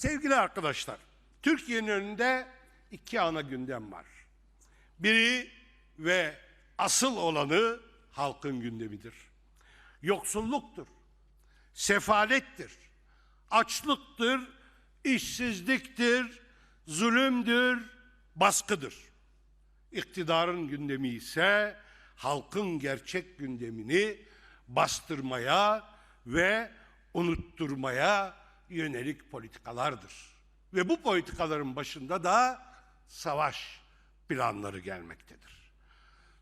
Sevgili arkadaşlar, Türkiye'nin önünde iki ana gündem var. Biri ve asıl olanı halkın gündemidir. Yoksulluktur, sefalettir, açlıktır, işsizliktir, zulümdür, baskıdır. İktidarın gündemi ise halkın gerçek gündemini bastırmaya ve unutturmaya yönelik politikalardır. Ve bu politikaların başında da savaş planları gelmektedir.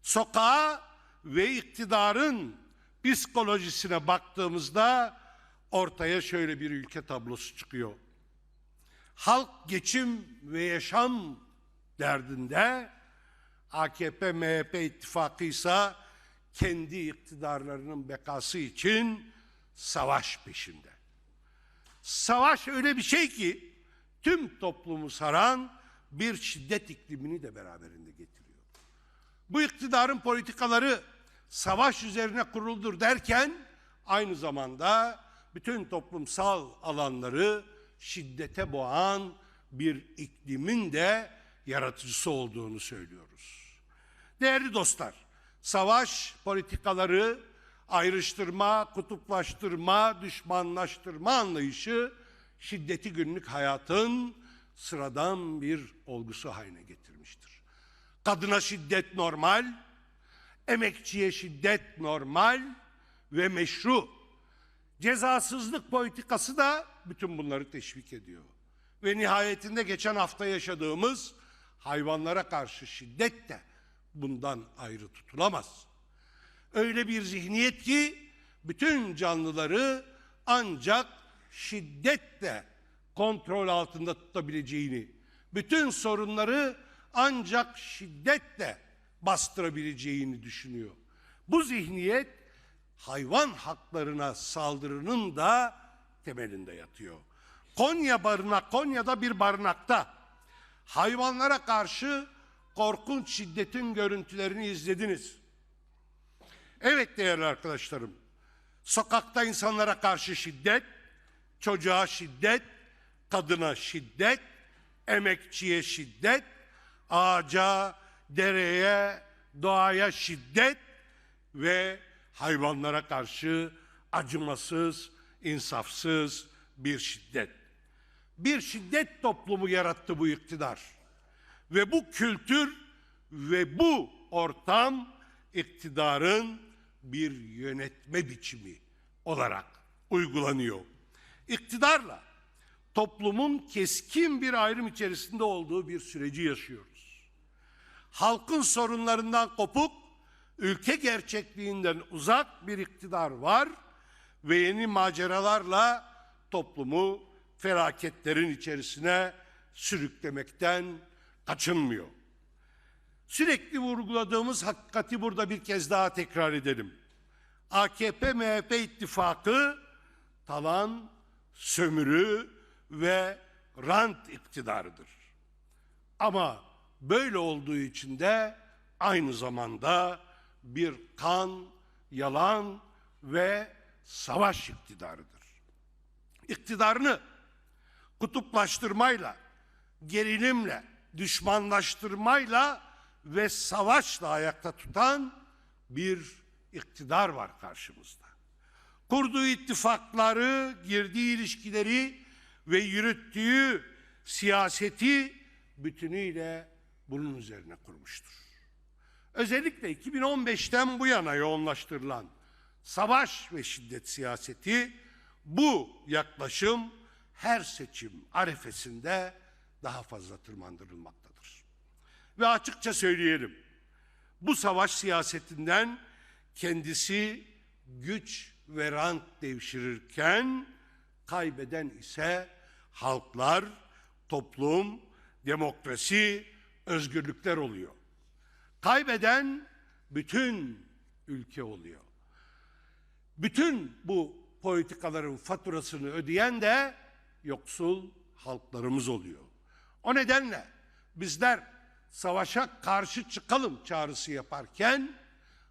Sokağa ve iktidarın psikolojisine baktığımızda ortaya şöyle bir ülke tablosu çıkıyor. Halk geçim ve yaşam derdinde AKP MHP ittifakı ise kendi iktidarlarının bekası için savaş peşinde. Savaş öyle bir şey ki tüm toplumu saran bir şiddet iklimini de beraberinde getiriyor. Bu iktidarın politikaları savaş üzerine kuruldur derken aynı zamanda bütün toplumsal alanları şiddete boğan bir iklimin de yaratıcısı olduğunu söylüyoruz. Değerli dostlar, savaş politikaları, ayrıştırma, kutuplaştırma, düşmanlaştırma anlayışı şiddeti günlük hayatın sıradan bir olgusu haline getirmiştir. Kadına şiddet normal, emekçiye şiddet normal ve meşru. Cezasızlık politikası da bütün bunları teşvik ediyor. Ve nihayetinde geçen hafta yaşadığımız hayvanlara karşı şiddet de bundan ayrı tutulamaz. Öyle bir zihniyet ki bütün canlıları ancak şiddetle kontrol altında tutabileceğini, bütün sorunları ancak şiddetle bastırabileceğini düşünüyor. Bu zihniyet hayvan haklarına saldırının da temelinde yatıyor. Konya barınak, Konya'da bir barınakta hayvanlara karşı korkunç şiddetin görüntülerini izlediniz. Evet değerli arkadaşlarım, sokakta insanlara karşı şiddet, çocuğa şiddet, kadına şiddet, emekçiye şiddet, ağaca, dereye, doğaya şiddet ve hayvanlara karşı acımasız, insafsız bir şiddet. Bir şiddet toplumu yarattı bu iktidar. Ve bu kültür ve bu ortam iktidarın bir yönetme biçimi olarak uygulanıyor. İktidarla toplumun keskin bir ayrım içerisinde olduğu bir süreci yaşıyoruz. Halkın sorunlarından kopuk, ülke gerçekliğinden uzak bir iktidar var ve yeni maceralarla toplumu felaketlerin içerisine sürüklemekten kaçınmıyor. Sürekli vurguladığımız hakikati burada bir kez daha tekrar edelim. AKP MHP ittifakı talan, sömürü ve rant iktidarıdır. Ama böyle olduğu için de aynı zamanda bir kan, yalan ve savaş iktidarıdır. İktidarını kutuplaştırmayla, gerilimle, düşmanlaştırmayla ve savaşla ayakta tutan bir iktidar var karşımızda. Kurduğu ittifakları, girdiği ilişkileri ve yürüttüğü siyaseti bütünüyle bunun üzerine kurmuştur. Özellikle 2015'ten bu yana yoğunlaştırılan savaş ve şiddet siyaseti bu yaklaşım her seçim arefesinde daha fazla tırmandırılmaktadır. Ve açıkça söyleyelim, bu savaş siyasetinden kendisi güç ve rant devşirirken kaybeden ise halklar, toplum, demokrasi, özgürlükler oluyor. Kaybeden bütün ülke oluyor. Bütün bu politikaların faturasını ödeyen de yoksul halklarımız oluyor. O nedenle bizler savaşa karşı çıkalım çağrısı yaparken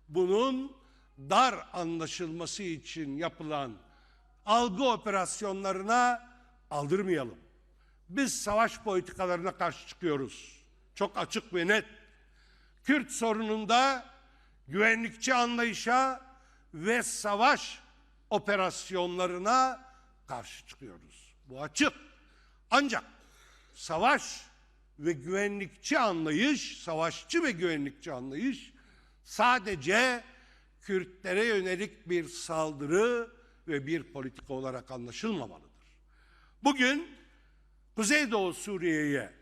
bunun dar anlaşılması için yapılan algı operasyonlarına aldırmayalım. Biz savaş politikalarına karşı çıkıyoruz. Çok açık ve net. Kürt sorununda güvenlikçi anlayışa ve savaş operasyonlarına karşı çıkıyoruz. Bu açık. Ancak savaş ve güvenlikçi anlayış, savaşçı ve güvenlikçi anlayış sadece Kürtlere yönelik bir saldırı ve bir politika olarak anlaşılmamalıdır. Bugün Kuzeydoğu Suriye'ye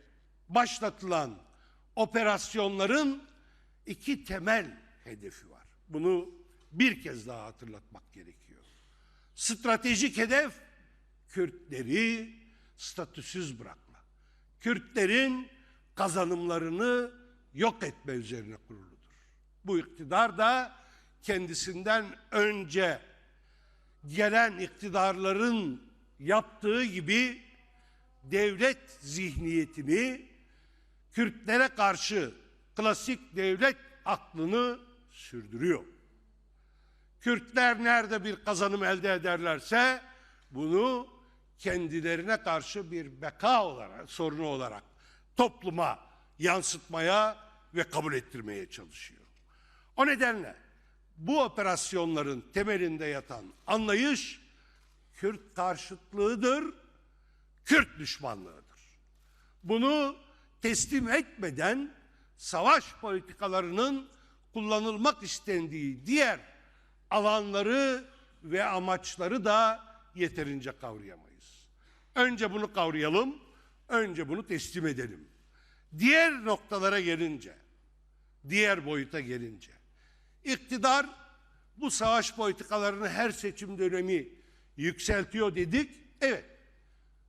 başlatılan operasyonların iki temel hedefi var. Bunu bir kez daha hatırlatmak gerekiyor. Stratejik hedef Kürtleri statüsüz bırakma. Kürtlerin kazanımlarını yok etme üzerine kuruludur. Bu iktidar da kendisinden önce gelen iktidarların yaptığı gibi devlet zihniyetini Kürtlere karşı klasik devlet aklını sürdürüyor. Kürtler nerede bir kazanım elde ederlerse bunu kendilerine karşı bir beka olarak, sorunu olarak topluma yansıtmaya ve kabul ettirmeye çalışıyor. O nedenle bu operasyonların temelinde yatan anlayış Kürt karşıtlığıdır, Kürt düşmanlığıdır. Bunu teslim etmeden savaş politikalarının kullanılmak istendiği diğer alanları ve amaçları da yeterince kavrayamayız. Önce bunu kavrayalım, önce bunu teslim edelim. Diğer noktalara gelince, diğer boyuta gelince, iktidar bu savaş politikalarını her seçim dönemi yükseltiyor dedik. Evet,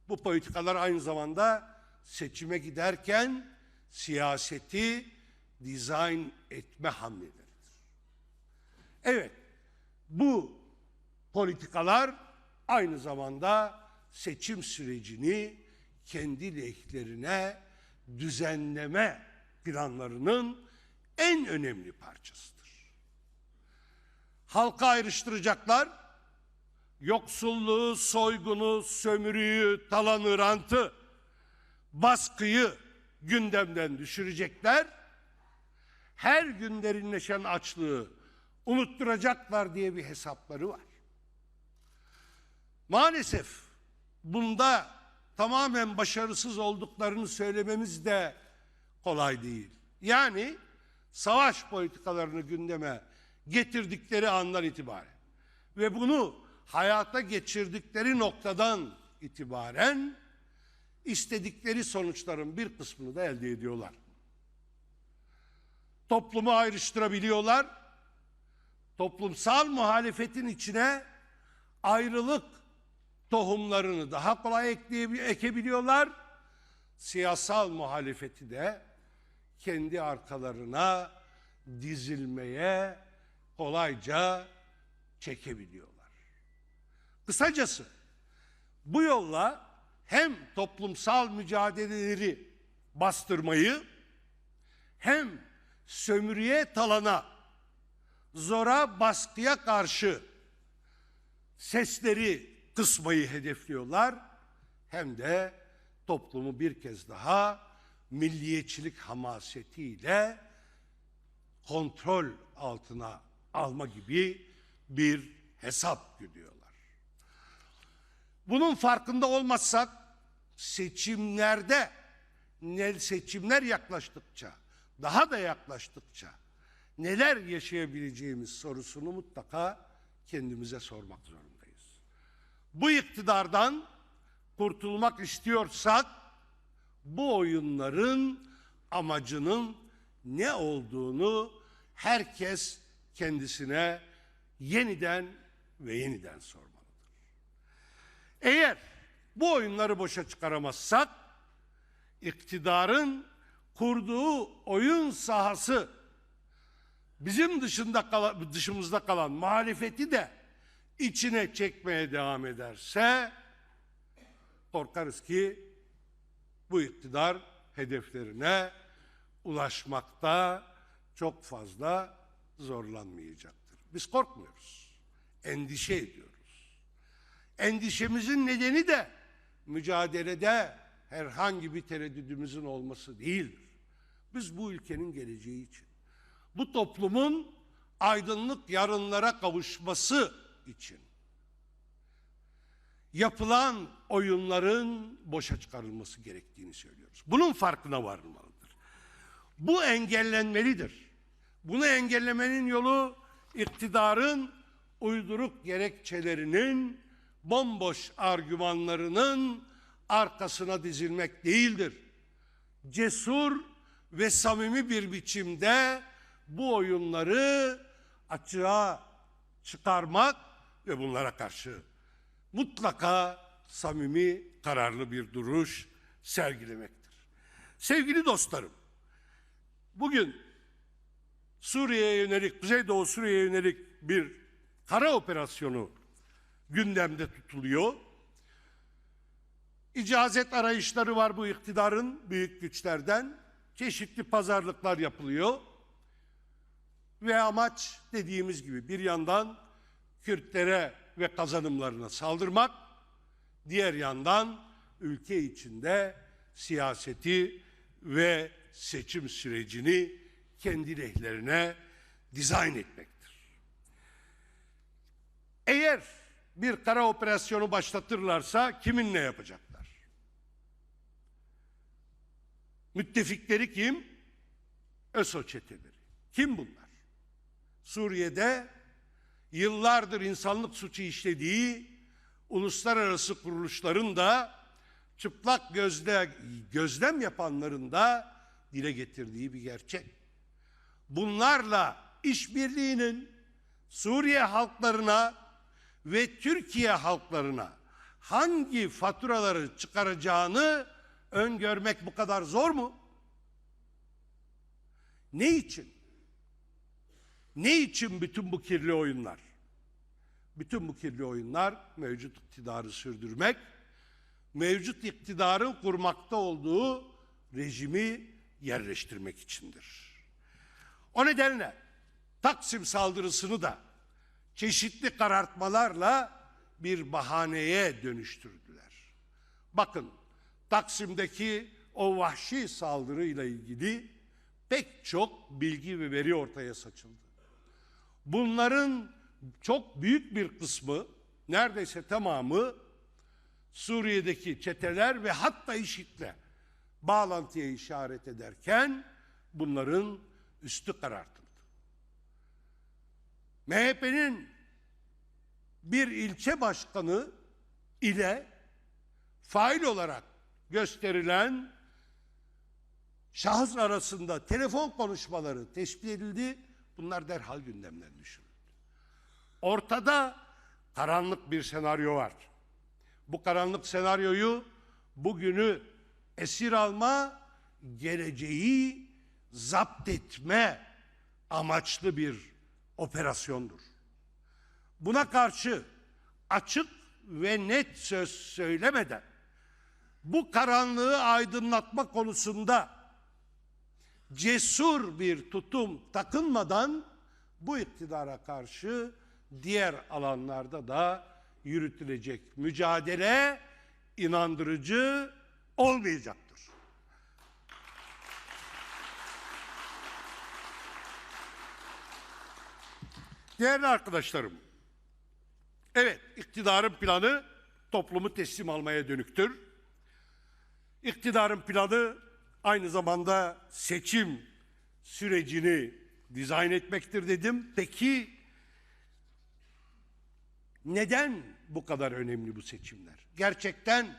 bu politikalar aynı zamanda seçime giderken siyaseti dizayn etme hamleleridir. Evet, bu politikalar aynı zamanda seçim sürecini kendi lehlerine düzenleme planlarının en önemli parçasıdır. Halka ayrıştıracaklar, yoksulluğu, soygunu, sömürüyü, talanı, rantı, baskıyı gündemden düşürecekler. Her gün derinleşen açlığı unutturacaklar diye bir hesapları var. Maalesef bunda tamamen başarısız olduklarını söylememiz de kolay değil. Yani savaş politikalarını gündeme getirdikleri andan itibaren ve bunu hayata geçirdikleri noktadan itibaren istedikleri sonuçların bir kısmını da elde ediyorlar. Toplumu ayrıştırabiliyorlar. Toplumsal muhalefetin içine ayrılık tohumlarını daha kolay ekebiliyorlar. Siyasal muhalefeti de kendi arkalarına dizilmeye kolayca çekebiliyorlar. Kısacası bu yolla hem toplumsal mücadeleleri bastırmayı hem sömürüye talana, zora baskıya karşı sesleri kısmayı hedefliyorlar hem de toplumu bir kez daha milliyetçilik hamasetiyle kontrol altına alma gibi bir hesap güdüyorlar. Bunun farkında olmazsak seçimlerde ne seçimler yaklaştıkça, daha da yaklaştıkça neler yaşayabileceğimiz sorusunu mutlaka kendimize sormak zorundayız. Bu iktidardan kurtulmak istiyorsak bu oyunların amacının ne olduğunu herkes kendisine yeniden ve yeniden sormalıdır. Eğer bu oyunları boşa çıkaramazsak iktidarın kurduğu oyun sahası bizim dışında kalan, dışımızda kalan muhalefeti de içine çekmeye devam ederse korkarız ki bu iktidar hedeflerine ulaşmakta çok fazla zorlanmayacaktır. Biz korkmuyoruz. Endişe ediyoruz. Endişemizin nedeni de mücadelede herhangi bir tereddüdümüzün olması değildir. Biz bu ülkenin geleceği için, bu toplumun aydınlık yarınlara kavuşması için yapılan oyunların boşa çıkarılması gerektiğini söylüyoruz. Bunun farkına varılmalıdır. Bu engellenmelidir. Bunu engellemenin yolu iktidarın uyduruk gerekçelerinin bomboş argümanlarının arkasına dizilmek değildir. Cesur ve samimi bir biçimde bu oyunları açığa çıkarmak ve bunlara karşı mutlaka samimi, kararlı bir duruş sergilemektir. Sevgili dostlarım, bugün Suriye'ye yönelik, Kuzeydoğu Suriye'ye yönelik bir kara operasyonu gündemde tutuluyor. İcazet arayışları var bu iktidarın büyük güçlerden. Çeşitli pazarlıklar yapılıyor. Ve amaç dediğimiz gibi bir yandan Kürtlere ve kazanımlarına saldırmak, diğer yandan ülke içinde siyaseti ve seçim sürecini kendi lehlerine dizayn etmektir. Eğer bir kara operasyonu başlatırlarsa kiminle yapacaklar? Müttefikleri kim? ÖSO çeteleri. Kim bunlar? Suriye'de yıllardır insanlık suçu işlediği uluslararası kuruluşların da çıplak gözle gözlem yapanların da dile getirdiği bir gerçek. Bunlarla işbirliğinin Suriye halklarına ve Türkiye halklarına hangi faturaları çıkaracağını öngörmek bu kadar zor mu? Ne için? Ne için bütün bu kirli oyunlar? Bütün bu kirli oyunlar mevcut iktidarı sürdürmek, mevcut iktidarın kurmakta olduğu rejimi yerleştirmek içindir. O nedenle Taksim saldırısını da çeşitli karartmalarla bir bahaneye dönüştürdüler. Bakın Taksim'deki o vahşi saldırıyla ilgili pek çok bilgi ve veri ortaya saçıldı. Bunların çok büyük bir kısmı, neredeyse tamamı Suriye'deki çeteler ve hatta IŞİD'le bağlantıya işaret ederken bunların üstü karartıldı. MHP'nin bir ilçe başkanı ile fail olarak gösterilen şahıs arasında telefon konuşmaları tespit edildi. Bunlar derhal gündemden düşürüldü. Ortada karanlık bir senaryo var. Bu karanlık senaryoyu bugünü esir alma, geleceği zapt etme amaçlı bir operasyondur. Buna karşı açık ve net söz söylemeden bu karanlığı aydınlatma konusunda cesur bir tutum takınmadan bu iktidara karşı diğer alanlarda da yürütülecek mücadele inandırıcı olmayacaktır. Değerli arkadaşlarım, evet iktidarın planı toplumu teslim almaya dönüktür. İktidarın planı aynı zamanda seçim sürecini dizayn etmektir dedim. Peki neden bu kadar önemli bu seçimler? Gerçekten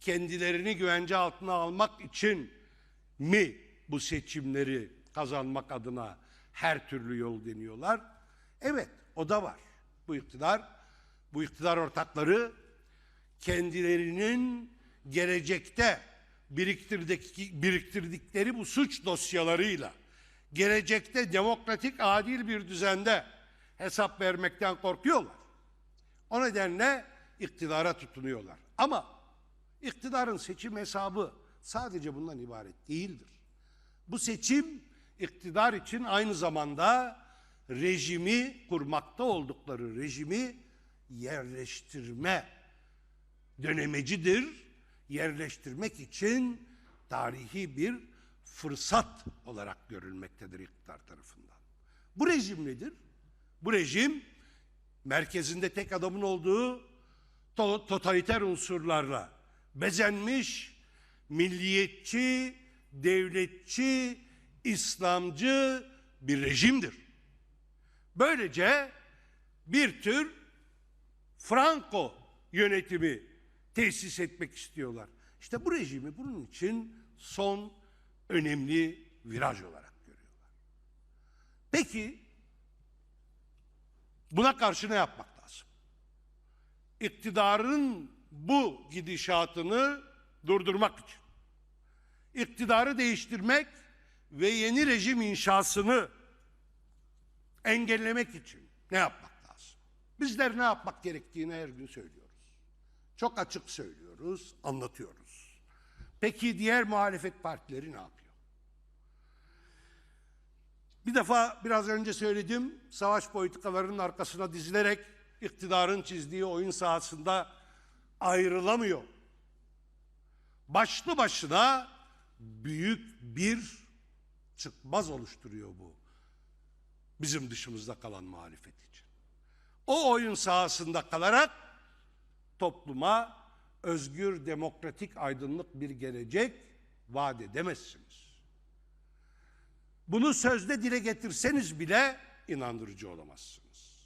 kendilerini güvence altına almak için mi bu seçimleri kazanmak adına her türlü yol deniyorlar? Evet, o da var. Bu iktidar, bu iktidar ortakları kendilerinin gelecekte biriktirdikleri, bu suç dosyalarıyla gelecekte demokratik adil bir düzende hesap vermekten korkuyorlar. O nedenle iktidara tutunuyorlar. Ama iktidarın seçim hesabı sadece bundan ibaret değildir. Bu seçim iktidar için aynı zamanda rejimi kurmakta oldukları rejimi yerleştirme dönemecidir yerleştirmek için tarihi bir fırsat olarak görülmektedir iktidar tarafından. Bu rejim nedir? Bu rejim merkezinde tek adamın olduğu to- totaliter unsurlarla bezenmiş, milliyetçi, devletçi, İslamcı bir rejimdir. Böylece bir tür Franco yönetimi tesis etmek istiyorlar. İşte bu rejimi bunun için son önemli viraj olarak görüyorlar. Peki buna karşı ne yapmak lazım? İktidarın bu gidişatını durdurmak için, iktidarı değiştirmek ve yeni rejim inşasını engellemek için ne yapmak lazım? Bizler ne yapmak gerektiğini her gün söylüyoruz. Çok açık söylüyoruz, anlatıyoruz. Peki diğer muhalefet partileri ne yapıyor? Bir defa biraz önce söyledim, savaş politikalarının arkasına dizilerek iktidarın çizdiği oyun sahasında ayrılamıyor. Başlı başına büyük bir çıkmaz oluşturuyor bu bizim dışımızda kalan muhalefet için. O oyun sahasında kalarak topluma özgür, demokratik, aydınlık bir gelecek vaat edemezsiniz. Bunu sözde dile getirseniz bile inandırıcı olamazsınız.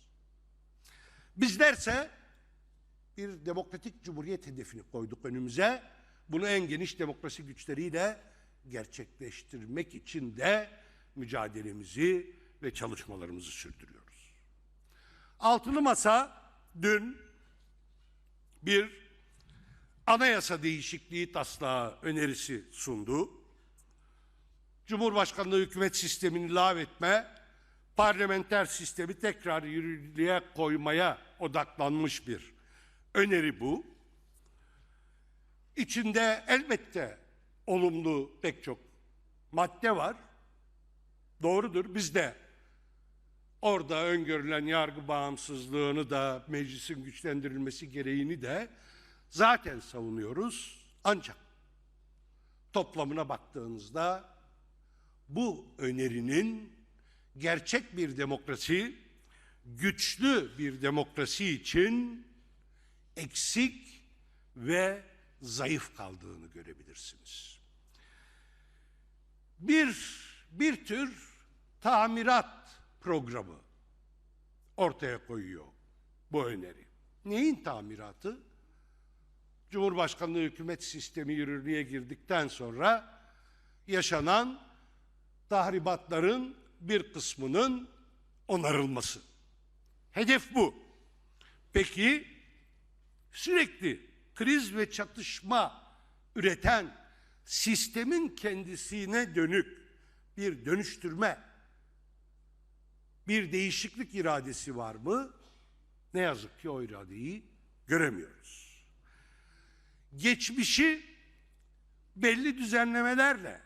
Bizlerse bir demokratik cumhuriyet hedefini koyduk önümüze. Bunu en geniş demokrasi güçleriyle gerçekleştirmek için de mücadelemizi ve çalışmalarımızı sürdürüyoruz. Altılı Masa dün bir anayasa değişikliği taslağı önerisi sundu. Cumhurbaşkanlığı hükümet sistemini lağvetme, parlamenter sistemi tekrar yürürlüğe koymaya odaklanmış bir öneri bu. İçinde elbette olumlu pek çok madde var. Doğrudur. Biz de orada öngörülen yargı bağımsızlığını da meclisin güçlendirilmesi gereğini de zaten savunuyoruz. Ancak toplamına baktığınızda bu önerinin gerçek bir demokrasi, güçlü bir demokrasi için eksik ve zayıf kaldığını görebilirsiniz. Bir bir tür tamirat programı ortaya koyuyor bu öneri. Neyin tamiratı? Cumhurbaşkanlığı hükümet sistemi yürürlüğe girdikten sonra yaşanan tahribatların bir kısmının onarılması. Hedef bu. Peki sürekli kriz ve çatışma üreten sistemin kendisine dönük bir dönüştürme, bir değişiklik iradesi var mı? Ne yazık ki o iradeyi göremiyoruz. Geçmişi belli düzenlemelerle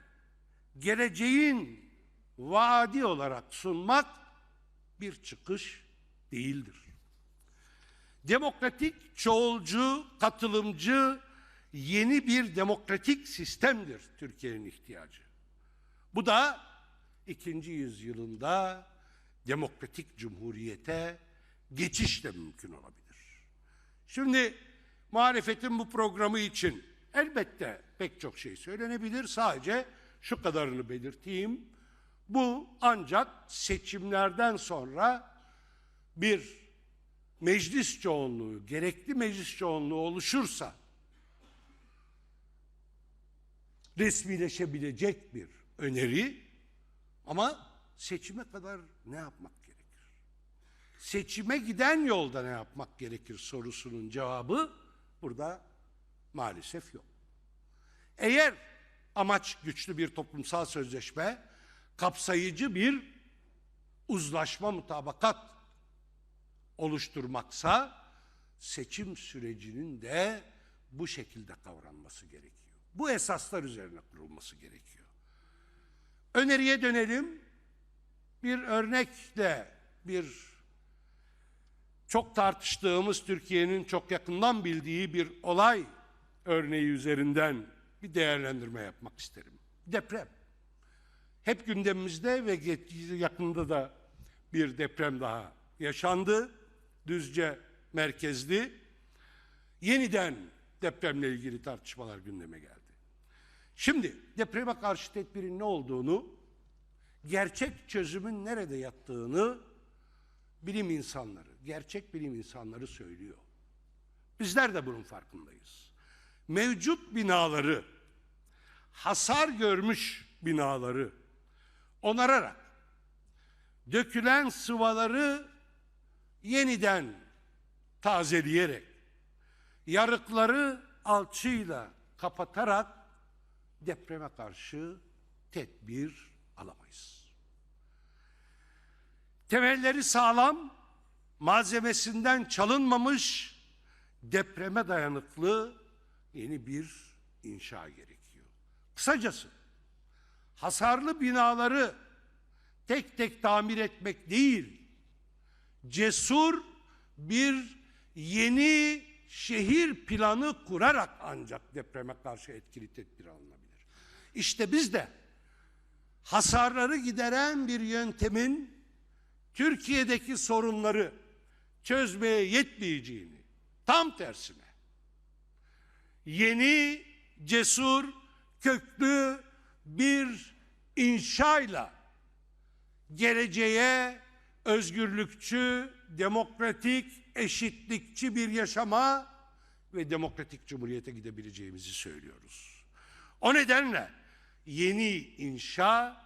geleceğin vaadi olarak sunmak bir çıkış değildir. Demokratik, çoğulcu, katılımcı yeni bir demokratik sistemdir Türkiye'nin ihtiyacı. Bu da ikinci yüzyılında demokratik cumhuriyete geçişle mümkün olabilir. Şimdi muhalefetin bu programı için elbette pek çok şey söylenebilir. Sadece şu kadarını belirteyim. Bu ancak seçimlerden sonra bir meclis çoğunluğu, gerekli meclis çoğunluğu oluşursa resmileşebilecek bir öneri ama seçime kadar ne yapmak gerekir? Seçime giden yolda ne yapmak gerekir sorusunun cevabı burada maalesef yok. Eğer amaç güçlü bir toplumsal sözleşme, kapsayıcı bir uzlaşma mutabakat oluşturmaksa seçim sürecinin de bu şekilde kavranması gerekiyor. Bu esaslar üzerine kurulması gerekiyor. Öneriye dönelim. Bir örnekle bir çok tartıştığımız Türkiye'nin çok yakından bildiği bir olay örneği üzerinden bir değerlendirme yapmak isterim. Deprem. Hep gündemimizde ve yakında da bir deprem daha yaşandı. Düzce merkezli. Yeniden depremle ilgili tartışmalar gündeme geldi. Şimdi depreme karşı tedbirin ne olduğunu, gerçek çözümün nerede yattığını bilim insanları, gerçek bilim insanları söylüyor. Bizler de bunun farkındayız. Mevcut binaları, hasar görmüş binaları onararak dökülen sıvaları yeniden tazeleyerek yarıkları alçıyla kapatarak depreme karşı tedbir alamayız. Temelleri sağlam, malzemesinden çalınmamış, depreme dayanıklı yeni bir inşa gerekiyor. Kısacası hasarlı binaları tek tek tamir etmek değil, cesur bir yeni şehir planı kurarak ancak depreme karşı etkili tedbir alınabilir. İşte biz de hasarları gideren bir yöntemin Türkiye'deki sorunları çözmeye yetmeyeceğini, tam tersine yeni, cesur, köklü bir inşayla geleceğe özgürlükçü, demokratik, eşitlikçi bir yaşama ve demokratik cumhuriyete gidebileceğimizi söylüyoruz. O nedenle yeni inşa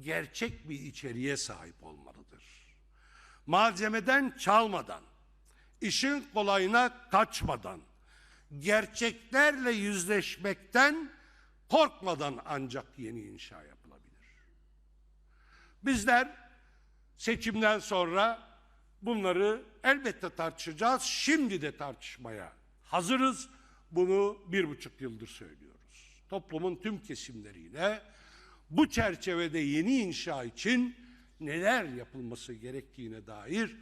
gerçek bir içeriğe sahip olmalıdır. Malzemeden çalmadan, işin kolayına kaçmadan, gerçeklerle yüzleşmekten korkmadan ancak yeni inşa yapılabilir. Bizler seçimden sonra bunları elbette tartışacağız. Şimdi de tartışmaya hazırız. Bunu bir buçuk yıldır söylüyoruz. Toplumun tüm kesimleriyle bu çerçevede yeni inşa için neler yapılması gerektiğine dair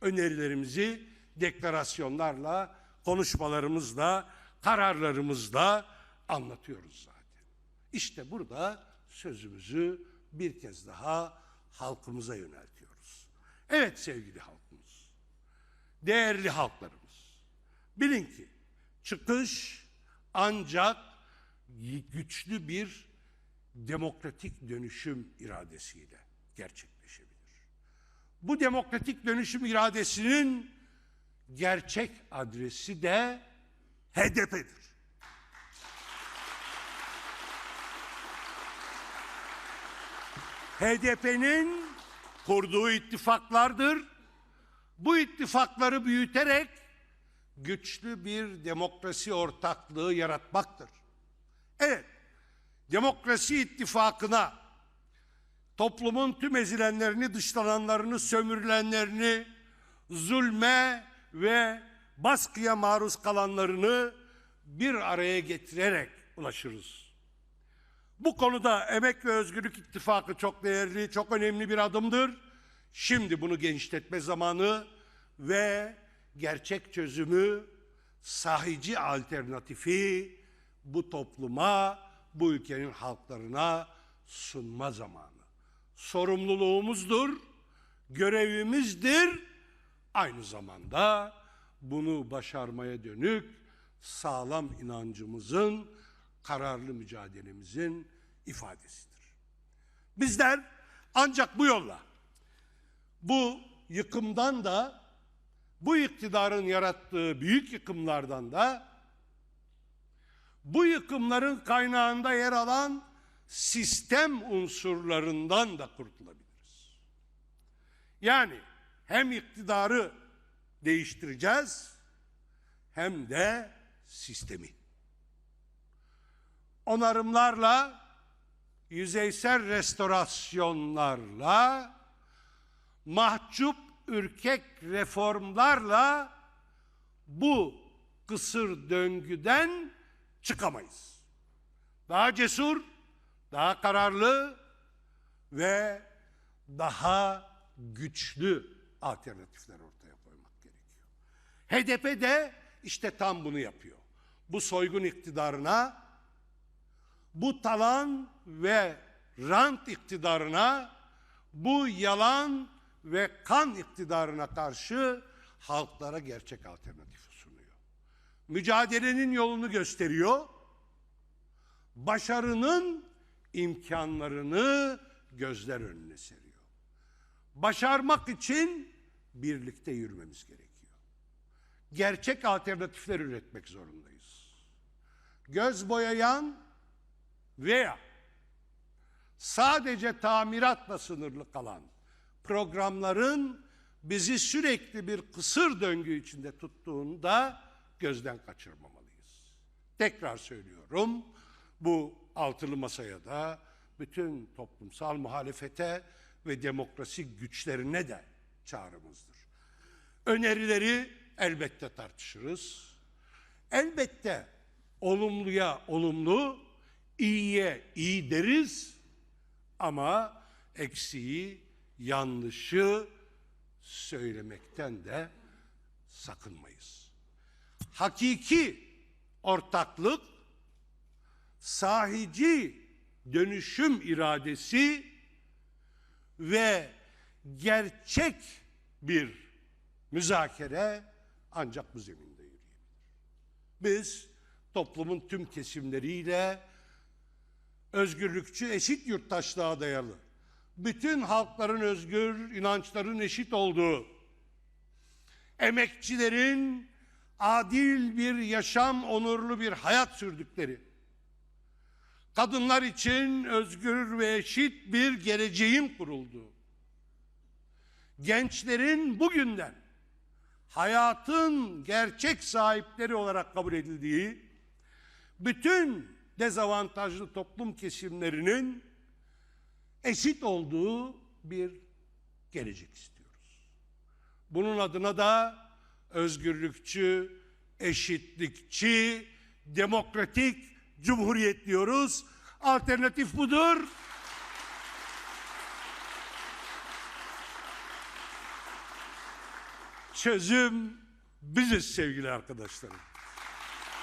önerilerimizi deklarasyonlarla, konuşmalarımızla, kararlarımızla anlatıyoruz zaten. İşte burada sözümüzü bir kez daha halkımıza yöneltiyoruz. Evet sevgili halkımız, değerli halklarımız, bilin ki çıkış ancak güçlü bir demokratik dönüşüm iradesiyle gerçekleşebilir. Bu demokratik dönüşüm iradesinin gerçek adresi de HDP'dir. HDP'nin kurduğu ittifaklardır. Bu ittifakları büyüterek güçlü bir demokrasi ortaklığı yaratmaktır. Evet, demokrasi ittifakına toplumun tüm ezilenlerini, dışlananlarını, sömürülenlerini, zulme ve baskıya maruz kalanlarını bir araya getirerek ulaşırız. Bu konuda Emek ve Özgürlük İttifakı çok değerli, çok önemli bir adımdır. Şimdi bunu genişletme zamanı ve gerçek çözümü, sahici alternatifi bu topluma, bu ülkenin halklarına sunma zamanı. Sorumluluğumuzdur, görevimizdir. Aynı zamanda bunu başarmaya dönük sağlam inancımızın, kararlı mücadelemizin ifadesidir. Bizler ancak bu yolla, bu yıkımdan da, bu iktidarın yarattığı büyük yıkımlardan da, bu yıkımların kaynağında yer alan sistem unsurlarından da kurtulabiliriz. Yani hem iktidarı değiştireceğiz hem de sistemi. Onarımlarla, yüzeysel restorasyonlarla, mahcup ürkek reformlarla bu kısır döngüden çıkamayız. Daha cesur, daha kararlı ve daha güçlü alternatifler ortaya koymak gerekiyor. HDP de işte tam bunu yapıyor. bu soygun iktidarına, bu talan ve rant iktidarına, bu yalan ve kan iktidarına karşı halklara gerçek alternatif sunuyor. Mücadelenin yolunu gösteriyor. Başarının imkanlarını gözler önüne seriyor. Başarmak için birlikte yürümemiz gerekiyor. Gerçek alternatifler üretmek zorundayız. Göz boyayan veya sadece tamiratla sınırlı kalan programların bizi sürekli bir kısır döngü içinde tuttuğunda gözden kaçırmamalıyız. Tekrar söylüyorum, bu altılı masaya da bütün toplumsal muhalefete ve demokrasi güçlerine de çağrımızdır. Önerileri elbette tartışırız. Elbette olumluya olumlu, iyiye iyi deriz ama eksiği, yanlışı söylemekten de sakınmayız. Hakiki ortaklık, sahici dönüşüm iradesi ve gerçek bir müzakere ancak bu zeminde yürüyebilir. Biz toplumun tüm kesimleriyle özgürlükçü, eşit yurttaşlığa dayalı, bütün halkların özgür, inançların eşit olduğu, emekçilerin adil bir yaşam, onurlu bir hayat sürdükleri, kadınlar için özgür ve eşit bir geleceğin kurulduğu, gençlerin bugünden hayatın gerçek sahipleri olarak kabul edildiği, bütün dezavantajlı toplum kesimlerinin eşit olduğu bir gelecek istiyoruz. Bunun adına da özgürlükçü, eşitlikçi, demokratik cumhuriyet diyoruz. Alternatif budur. Çözüm biziz sevgili arkadaşlarım.